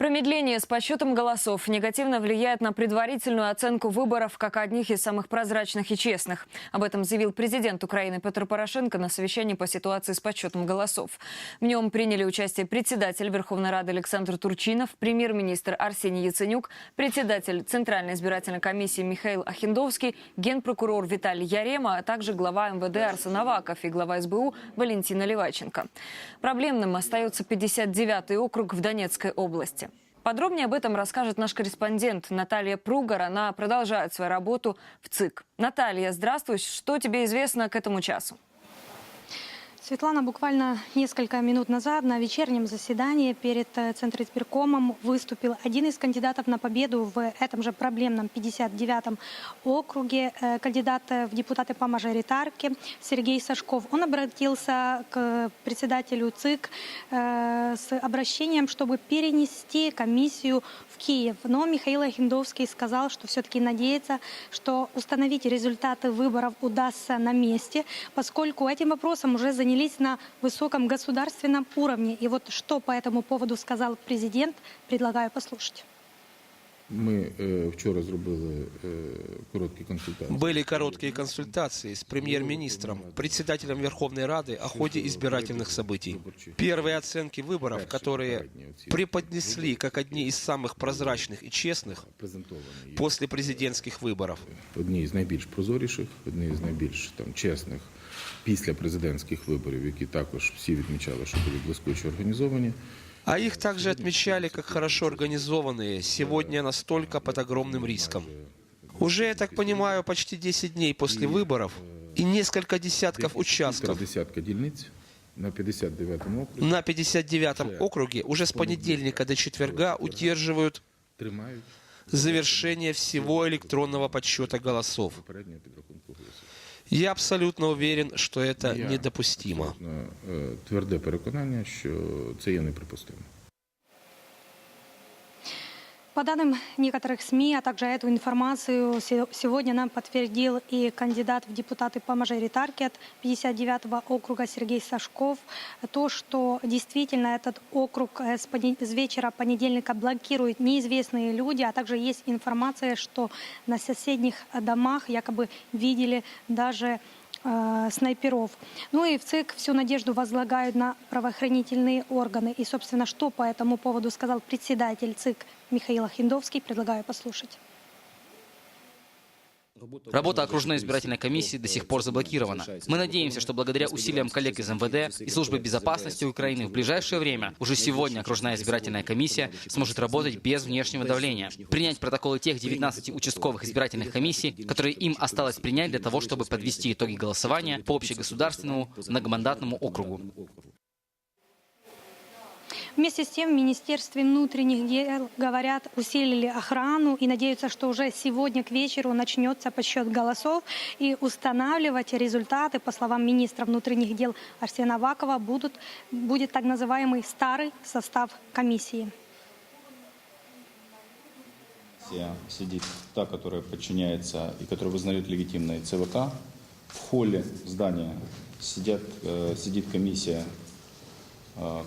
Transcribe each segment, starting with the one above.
Промедление с подсчетом голосов негативно влияет на предварительную оценку выборов как одних из самых прозрачных и честных. Об этом заявил президент Украины Петр Порошенко на совещании по ситуации с подсчетом голосов. В нем приняли участие председатель Верховной Рады Александр Турчинов, премьер-министр Арсений Яценюк, председатель Центральной избирательной комиссии Михаил Ахиндовский, генпрокурор Виталий Ярема, а также глава МВД Арсен Аваков и глава СБУ Валентина Леваченко. Проблемным остается 59-й округ в Донецкой области. Подробнее об этом расскажет наш корреспондент Наталья Пругар. Она продолжает свою работу в ЦИК. Наталья, здравствуй. Что тебе известно к этому часу? Светлана, буквально несколько минут назад на вечернем заседании перед э, Центризбиркомом выступил один из кандидатов на победу в этом же проблемном 59-м округе, э, кандидат в депутаты по мажоритарке Сергей Сашков. Он обратился к председателю ЦИК э, с обращением, чтобы перенести комиссию в Киев. Но Михаил Ахиндовский сказал, что все-таки надеется, что установить результаты выборов удастся на месте, поскольку этим вопросом уже занялись на высоком государственном уровне. И вот что по этому поводу сказал президент, предлагаю послушать. Ми е, вчора зробили е, короткі консультації. Были короткие консультации с премьер-министром, председателем Верховной Рады о ходе избирательных событий. Первые оценки выборов, которые преподнесли как одни из самых прозрачных и честных презентовані є после президентских выборов. одні з найбільш прозоріших, одні з найбільш там чесних після президентських виборів, які також всі відмічали, що були блискуче організовані. А их также отмечали как хорошо организованные, сегодня настолько под огромным риском. Уже, я так понимаю, почти 10 дней после выборов и несколько десятков Півтора участков десятка дільниць на 59-му окрузі на 59-м округе уже с понедельника до четверга удерживают тримають завершение всего электронного подсчета голосов. попереднього підрахунку голосів. Я абсолютно уверен, что это Я недопустимо. абсолютно, е, Тверде переконання, що це є неприпустимо. По данным некоторых СМИ, а также эту информацию се- сегодня нам подтвердил и кандидат в депутаты по мажоритарке от 59-го округа Сергей Сашков, то, что действительно этот округ э, с, с вечера понедельника блокируют неизвестные люди, а также есть информация, что на соседних домах якобы видели даже э, снайперов. Ну и в ЦИК всю надежду возлагают на правоохранительные органы. И, собственно, что по этому поводу сказал председатель ЦИК Михаил Ахиндовский, предлагаю послушать. Работа окружной избирательной комиссии до сих пор заблокирована. Мы надеемся, что благодаря усилиям коллег из МВД и службы безопасности Украины в ближайшее время, уже сегодня окружная избирательная комиссия сможет работать без внешнего давления, принять протоколы тех 19 участковых избирательных комиссий, которые им осталось принять для того, чтобы подвести итоги голосования по общегосударственному многомандатному округу. Вместе с тем в Министерстве внутренних дел, говорят, усилили охрану и надеются, что уже сегодня к вечеру начнется подсчет голосов и устанавливать результаты, по словам министра внутренних дел Арсена Авакова, будут, будет так называемый старый состав комиссии. Сидит та, которая подчиняется и которая вызнает легитимной ЦВК. В холле здания сидят, э, сидит комиссия,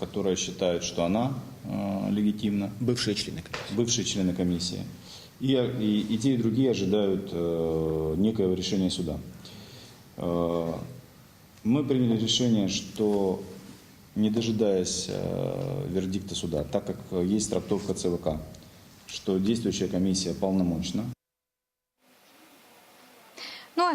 которая считает, что она э, легитимна. Бывшие члены комиссии. Бывшие члены комиссии. И, и, и те, и другие ожидают э, некоего решения суда. Э, мы приняли решение, что не дожидаясь э, вердикта суда, так как есть трактовка ЦВК, что действующая комиссия полномочна,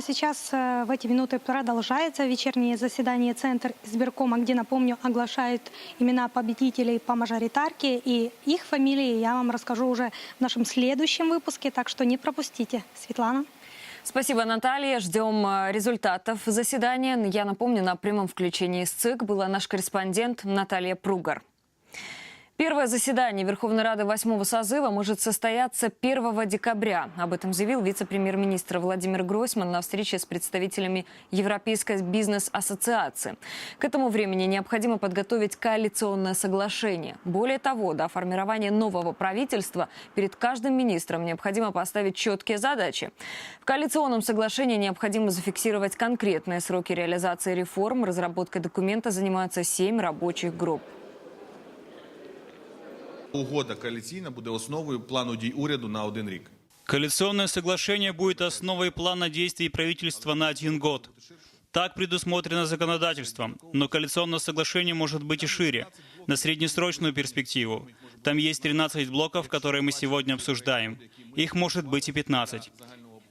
сейчас э, в эти минуты продолжается вечернее заседание Центр избиркома, где, напомню, оглашают имена победителей по мажоритарке. И их фамилии я вам расскажу уже в нашем следующем выпуске, так что не пропустите. Светлана. Спасибо, Наталья. Ждем э, результатов заседания. Я напомню, на прямом включении с ЦИК была наш корреспондент Наталья Пругар. Первое заседание Верховной Рады восьмого созыва может состояться 1 декабря. Об этом заявил вице-премьер-министр Владимир Гройсман на встрече с представителями Европейской бизнес-ассоциации. К этому времени необходимо подготовить коалиционное соглашение. Более того, до формирования нового правительства перед каждым министром необходимо поставить четкие задачи. В коалиционном соглашении необходимо зафиксировать конкретные сроки реализации реформ. Разработкой документа занимаются семь рабочих групп. Угода коаліційна буде основою плану дій уряду на один рік. Коалиционное соглашение будет основой плана действий правительства на один год. Так предусмотрено законодательством, но коалиционное соглашение может быть и шире, на среднесрочную перспективу. Там есть 13 блоков, которые мы сегодня обсуждаем. Их может быть и 15.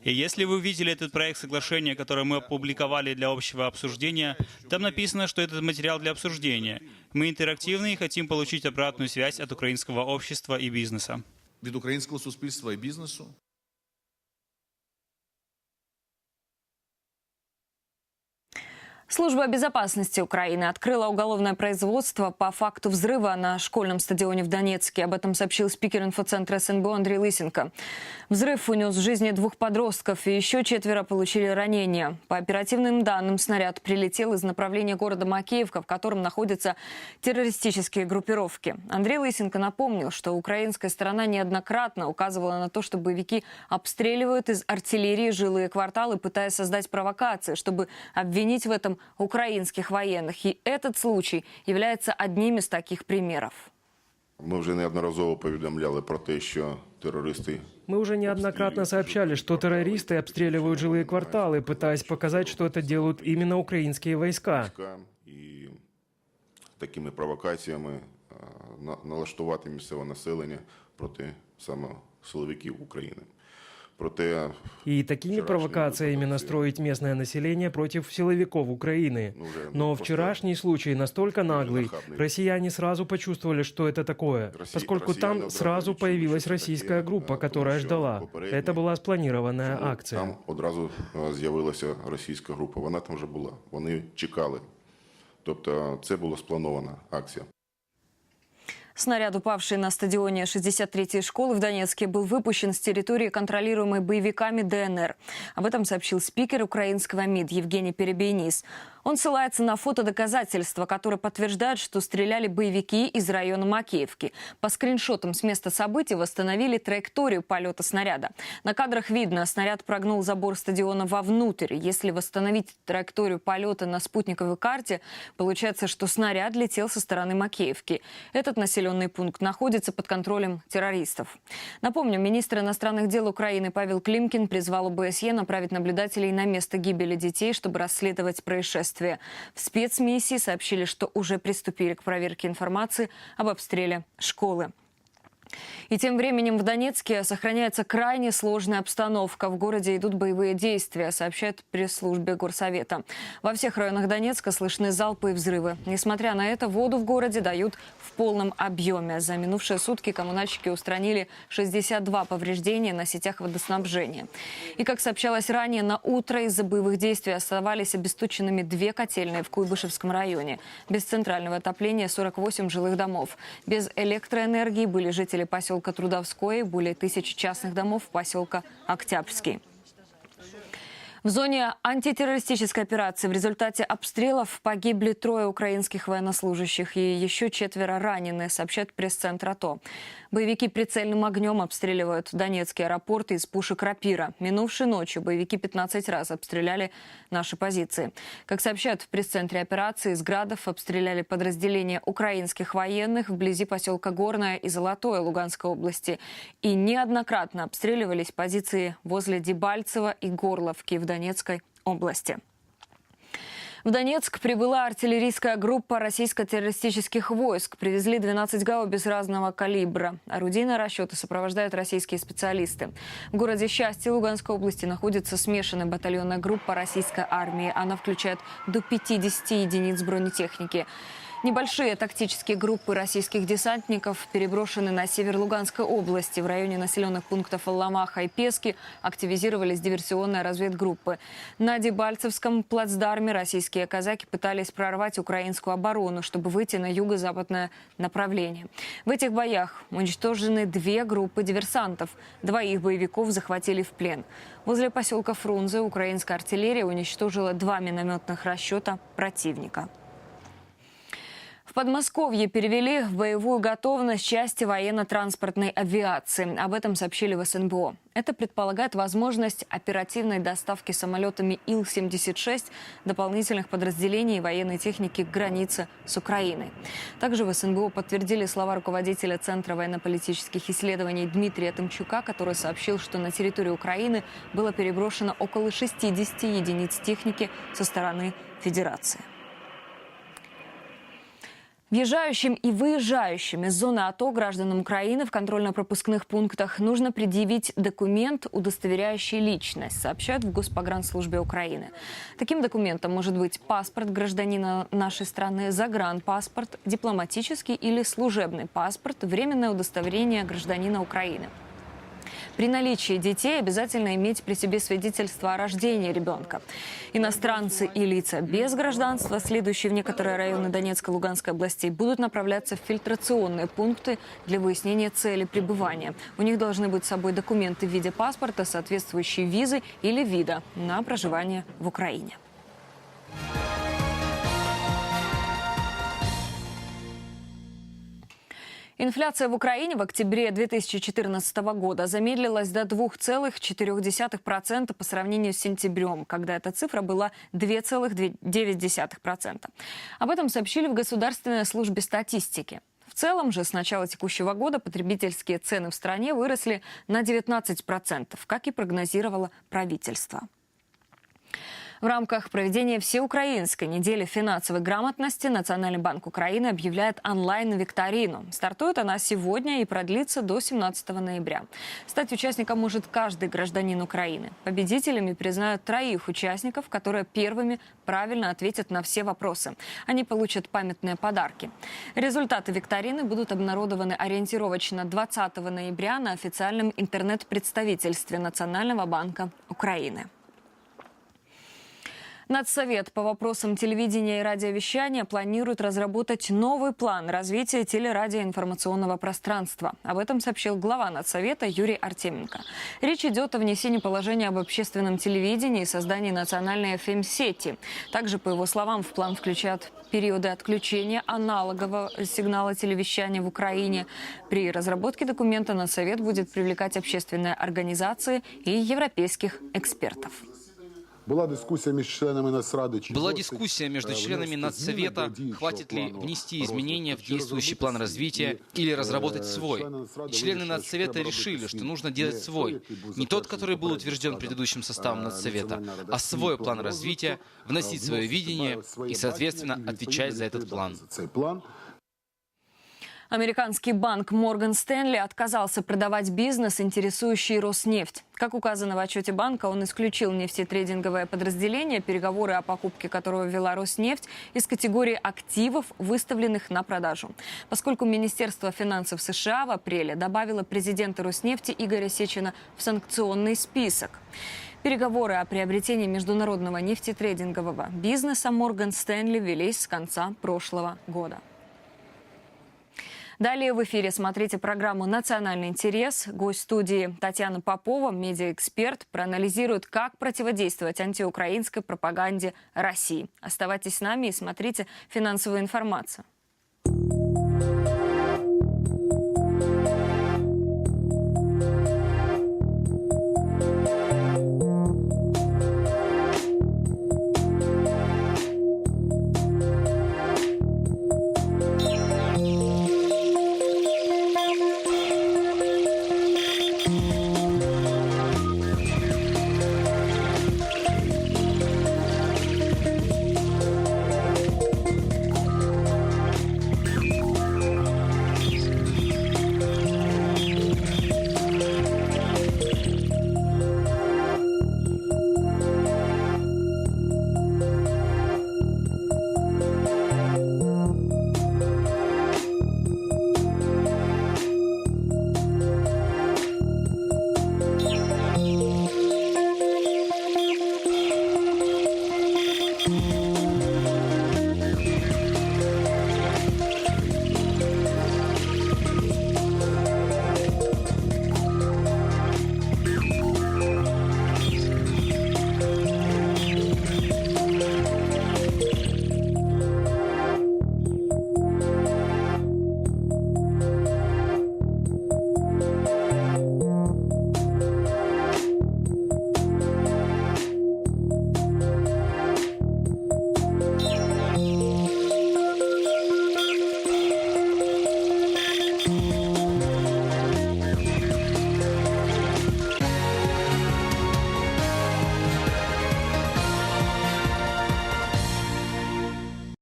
И если вы видели этот проект соглашения, который мы опубликовали для общего обсуждения, там написано, что этот материал для обсуждения. Мы интерактивны и хотим получить обратную связь от украинского общества и бизнеса. Від українського суспільства і бізнесу Служба безопасности Украины открыла уголовное производство по факту взрыва на школьном стадионе в Донецке. Об этом сообщил спикер инфоцентра СНБО Андрей Лысенко. Взрыв унес жизни двух подростков, и еще четверо получили ранения. По оперативным данным, снаряд прилетел из направления города Макеевка, в котором находятся террористические группировки. Андрей Лысенко напомнил, что украинская сторона неоднократно указывала на то, что боевики обстреливают из артиллерии жилые кварталы, пытаясь создать провокации, чтобы обвинить в этом украинских военных. И этот случай является одним из таких примеров. Ми вже неодноразово повідомляли про те, що терористи Мы уже неоднократно сообщали, что террористы обстреливают жилые кварталы, пытаясь показать, что это делают именно украинские войска. війська і такими провокаціями а, на- налаштувати місцеве населення проти саме силовиків України. Проте И такими вчорашні провокациями випадки настроить местное население против силовиков Украины. Ну, уже Но просто вчерашний случай настолько наглый, нахабный. россияне сразу почувствовали, что это такое, Россия- поскольку россияне там одразу сразу відчули, появилась що це российская таке, группа, а, которая тому що ждала. попередньо Это была спланированная Тому акция. Там одразу а, з'явилася російська група. Вона там вже була. Вони чекали. Тобто це була спланована акція. Снаряд, упавший на стадионе 63-й школы в Донецке, был выпущен с территории, контролируемой боевиками ДНР. Об этом сообщил спикер украинского МИД Евгений Перебейнис. Он ссылается на фотодоказательства, которые подтверждают, что стреляли боевики из района Макеевки. По скриншотам с места событий восстановили траекторию полета снаряда. На кадрах видно, снаряд прогнул забор стадиона вовнутрь. Если восстановить траекторию полета на спутниковой карте, получается, что снаряд летел со стороны Макеевки. Этот населенный пункт находится под контролем террористов. Напомню, министр иностранных дел Украины Павел Климкин призвал ОБСЕ направить наблюдателей на место гибели детей, чтобы расследовать происшествие. В спецмиссии сообщили, что уже приступили к проверке информации об обстреле школы. И тем временем в Донецке сохраняется крайне сложная обстановка. В городе идут боевые действия, сообщает пресс-службе Горсовета. Во всех районах Донецка слышны залпы и взрывы. Несмотря на это, воду в городе дают в полном объеме. За минувшие сутки коммунальщики устранили 62 повреждения на сетях водоснабжения. И, как сообщалось ранее, на утро из-за боевых действий оставались обесточенными две котельные в Куйбышевском районе. Без центрального отопления 48 жилых домов. Без электроэнергии были жители поселка Трудовское и более тысячи частных домов поселка Октябрьский. В зоне антитеррористической операции в результате обстрелов погибли трое украинских военнослужащих и еще четверо ранены, сообщает пресс-центр АТО. Боевики прицельным огнем обстреливают Донецкий аэропорт из пушек «Рапира». Минувшей ночью боевики 15 раз обстреляли наши позиции. Как сообщают в пресс-центре операции, из градов обстреляли подразделения украинских военных вблизи поселка Горное и Золотое Луганской области. И неоднократно обстреливались позиции возле Дебальцева и Горловки в Донецкой области. В Донецк прибыла артиллерийская группа российско-террористических войск. Привезли 12 гаубиц разного калибра. Орудийные расчеты сопровождают российские специалисты. В городе Счастье Луганской области находится смешанная батальонная группа российской армии. Она включает до 50 единиц бронетехники. Небольшие тактические группы российских десантников переброшены на север Луганской области. В районе населенных пунктов Алламаха и Пески активизировались диверсионные разведгруппы. На Дебальцевском плацдарме российские казаки пытались прорвать украинскую оборону, чтобы выйти на юго-западное направление. В этих боях уничтожены две группы диверсантов. Двоих боевиков захватили в плен. Возле поселка Фрунзе украинская артиллерия уничтожила два минометных расчета противника. В Подмосковье перевели в боевую готовность части военно-транспортной авиации. Об этом сообщили в СНБО. Это предполагает возможность оперативной доставки самолетами Ил-76 дополнительных подразделений военной техники к границе с Украиной. Также в СНБО подтвердили слова руководителя Центра военно-политических исследований Дмитрия Тымчука, который сообщил, что на территорию Украины было переброшено около 60 единиц техники со стороны Федерации. Въезжающим и выезжающим из зоны АТО гражданам Украины в контрольно-пропускных пунктах нужно предъявить документ, удостоверяющий личность, сообщают в Госпогранслужбе Украины. Таким документом может быть паспорт гражданина нашей страны, загранпаспорт, дипломатический или служебный паспорт, временное удостоверение гражданина Украины. При наличии детей обязательно иметь при себе свидетельство о рождении ребенка. Иностранцы и лица без гражданства, следующие в некоторые районы Донецкой и Луганской областей, будут направляться в фильтрационные пункты для выяснения цели пребывания. У них должны быть с собой документы в виде паспорта, соответствующие визы или вида на проживание в Украине. Инфляция в Украине в октябре 2014 года замедлилась до 2,4% по сравнению с сентябрем, когда эта цифра была 2,9%. Об этом сообщили в Государственной службе статистики. В целом же с начала текущего года потребительские цены в стране выросли на 19%, как и прогнозировало правительство. В рамках проведения Всеукраинской недели финансовой грамотности Национальный банк Украины объявляет онлайн-викторину. Стартует она сегодня и продлится до 17 ноября. Стать участником может каждый гражданин Украины. Победителями признают троих участников, которые первыми правильно ответят на все вопросы. Они получат памятные подарки. Результаты викторины будут обнародованы ориентировочно 20 ноября на официальном интернет-представительстве Национального банка Украины. Нацсовет по вопросам телевидения и радиовещания планирует разработать новый план развития телерадиоинформационного пространства. Об этом сообщил глава Нацсовета Юрий Артеменко. Речь идет о внесении положения об общественном телевидении и создании национальной FM-сети. Также, по его словам, в план включают периоды отключения аналогового сигнала телевещания в Украине. При разработке документа Нацсовет будет привлекать общественные организации и европейских экспертов. Была дискуссия между членами Нацрады. чи Была досить, дискуссия между э, членами внести Нацсовета, зміни до діючого хватит ли плану внести розвитку, изменения в чи действующий розробити план свій. развития І, или э, разработать свой. члени Нацради Члены вирішили, що Нацсовета треба решили, робити что свій. нужно Не делать той, свой. який був Не тот, затверджений который был попереднім утвержден складом, предыдущим составом э, Нацсовета, Національної ради, а свій свой план план развития, розвитку, вносить э, свое вносити видение своє и, соответственно, бачення і отвечать за этот відповідно план. відповідати за цей план. Американский банк Морган Стэнли отказался продавать бизнес, интересующий Роснефть. Как указано в отчете банка, он исключил нефтетрейдинговое подразделение, переговоры о покупке которого вела Роснефть, из категории активов, выставленных на продажу. Поскольку Министерство финансов США в апреле добавило президента Роснефти Игоря Сечина в санкционный список. Переговоры о приобретении международного нефтетрейдингового бизнеса Морган Стэнли велись с конца прошлого года. Далее в эфире смотрите программу «Национальный интерес». Гость студии Татьяна Попова, медиаэксперт, проанализирует, как противодействовать антиукраинской пропаганде России. Оставайтесь с нами и смотрите финансовую информацию.